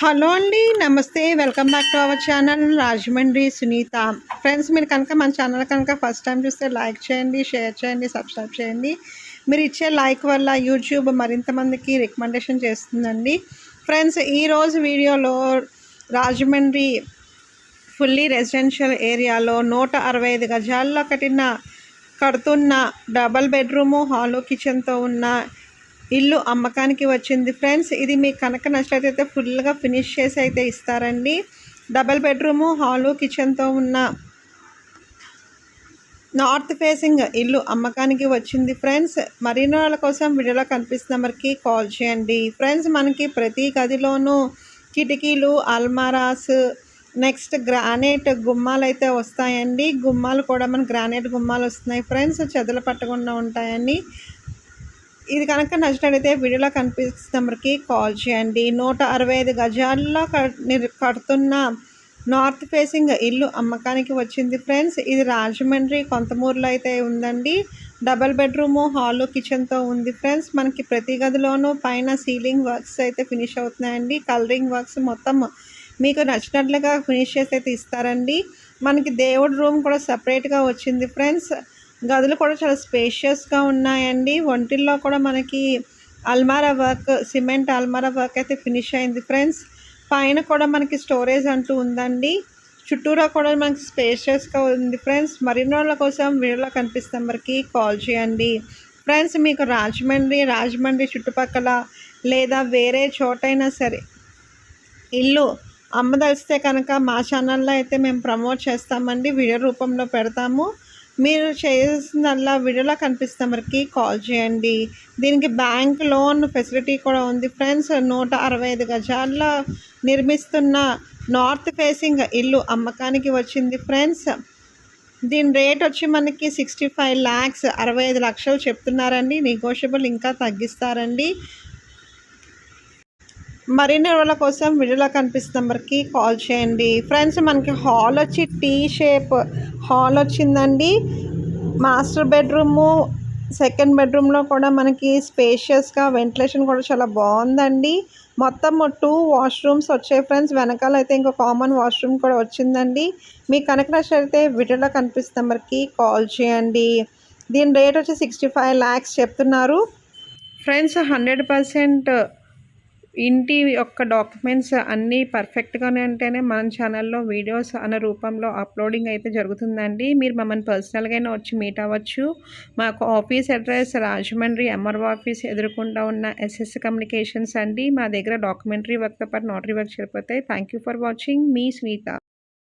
Hello అండి నమస్తే welcome back to our channel Rajahmundry Sunitha. Friends మీరు కనుక మన ఛానల్ కనుక ఫస్ట్ టైం చూస్తే లైక్ చేయండి షేర్ చేయండి సబ్స్క్రైబ్ చేయండి. మీరు ఇచ్చే లైక్ వల్ల యూట్యూబ్ మరింత మందికి రికమెండేషన్ చేస్తుందండి. ఫ్రెండ్స్ ఈరోజు వీడియోలో రాజమండ్రి ఫుల్లీ రెసిడెన్షియల్ ఏరియాలో నూట అరవై ఐదు గజాల్లో కట్టిన కడుతున్న డబల్ బెడ్రూము హాలు కిచెన్తో ఉన్న ఇల్లు అమ్మకానికి వచ్చింది. ఫ్రెండ్స్ ఇది మీకు కనుక నచ్చినట్లయితే ఫుల్గా ఫినిష్ చేసి అయితే ఇస్తారండి. డబల్ బెడ్రూము హాలు కిచెన్తో ఉన్న నార్త్ ఫేసింగ్ ఇల్లు అమ్మకానికి వచ్చింది. ఫ్రెండ్స్ మరిన్ని వాళ్ళ కోసం వీడియోలో కనిపిస్తున్న నెంబర్కి కాల్ చేయండి. ఫ్రెండ్స్ మనకి ప్రతి గదిలోనూ కిటికీలు అల్మారాస్ నెక్స్ట్ గ్రానైట్ గుమ్మాలు అయితే వస్తాయండి. గుమ్మాలు కూడా మన గ్రానైట్ గుమ్మాలు వస్తున్నాయి. ఫ్రెండ్స్ చెదలు పట్టకుండా ఉంటాయండి. ఇది కనుక నచ్చినట్లయితే వీడియోలో కనిపిస్తున్న నెంబర్కి కాల్ చేయండి. నూట అరవై ఐదు గజాల్లో కడుతున్న నార్త్ ఫేసింగ్ ఇల్లు అమ్మకానికి వచ్చింది ఫ్రెండ్స్. ఇది రాజమండ్రి కొంతమూరులో అయితే ఉందండి. డబల్ బెడ్రూము హాలు కిచెన్తో ఉంది ఫ్రెండ్స్. మనకి ప్రతి గదిలోనూ పైన సీలింగ్ వర్క్స్ అయితే ఫినిష్ అవుతున్నాయండి. కలరింగ్ వర్క్స్ మొత్తం మీకు నచ్చినట్లుగా ఫినిష్ చేసి అయితే ఇస్తారండి. మనకి దేవుడి రూమ్ కూడా సపరేట్గా వచ్చింది ఫ్రెండ్స్. గదులు కూడా చాలా స్పేషియస్గా ఉన్నాయండి. ఒంటిల్లో కూడా మనకి అల్మారా వర్క్ సిమెంట్ అల్మారా వర్క్ అయితే ఫినిష్ అయింది ఫ్రెండ్స్ పైన కూడా మనకి స్టోరేజ్ అంటూ ఉందండి. చుట్టూరా కూడా మనకి స్పేషియస్గా ఉంది ఫ్రెండ్స్ మరిన్ని వాళ్ళ కోసం వీడియోలో కనిపిస్తే మరికి కాల్ చేయండి. ఫ్రెండ్స్ మీకు రాజమండ్రి రాజమండ్రి చుట్టుపక్కల లేదా వేరే చోటైనా సరే ఇల్లు అమ్మదలిస్తే కనుక మా ఛానల్లో అయితే మేము ప్రమోట్ చేస్తామండి. వీడియో రూపంలో పెడతాము. మీరు చేయాల్సిందల్లా వీడియోలో కనిపిస్తున్న వరకు కాల్ చేయండి. దీనికి బ్యాంక్ లోన్ ఫెసిలిటీ కూడా ఉంది. ఫ్రెండ్స్ నూట అరవై ఐదు గజాల్లో నిర్మిస్తున్న నార్త్ ఫేసింగ్ ఇల్లు అమ్మకానికి వచ్చింది. ఫ్రెండ్స్ దీని రేట్ వచ్చి మనకి సిక్స్టీ ఫైవ్ ల్యాక్స్ అరవై ఐదు లక్షలు చెప్తున్నారండి. నెగోషియబుల్ ఇంకా తగ్గిస్తారండి. మరిన్ని రోజుల కోసం వీడియోలో కనిపిస్తున్న నెంబర్కి కాల్ చేయండి. ఫ్రెండ్స్ మనకి హాల్ వచ్చి టీ షేప్ హాల్ వచ్చిందండి. మాస్టర్ బెడ్రూము సెకండ్ బెడ్రూమ్లో కూడా మనకి స్పేషియస్గా వెంటిలేషన్ కూడా చాలా బాగుందండి. మొత్తం టూ వాష్రూమ్స్ వచ్చాయి ఫ్రెండ్స్. వెనకాల అయితే ఇంకో కామన్ వాష్రూమ్ కూడా వచ్చిందండి. మీకు కనుక నచ్చితే వీడియోలో కనిపిస్తున్న నెంబర్కి కాల్ చేయండి. దీని రేట్ వచ్చి సిక్స్టీ ఫైవ్ ల్యాక్స్ చెప్తున్నారు. ఫ్రెండ్స్ హండ్రెడ్ పర్సెంట్ ఇంటి యొక్క డాక్యుమెంట్స్ అన్నీ పర్ఫెక్ట్గానే ఉంటేనే మన ఛానల్లో వీడియోస్ అన్న రూపంలో అప్లోడింగ్ అయితే జరుగుతుందండి. మీరు మమ్మల్ని పర్సనల్గా వచ్చి మీట్ అవ్వచ్చు. మాకు office address Rajahmundry MRO office ఎదురుకుండా ఉన్న ఎస్ఎస్ కమ్యూనికేషన్స్ అండి. మా దగ్గర డాక్యుమెంటరీ వర్క్తో పాటు నోటరీ వర్క్ సరిపోతాయి. థ్యాంక్ ఫర్ వాచింగ్ మీ స్నీత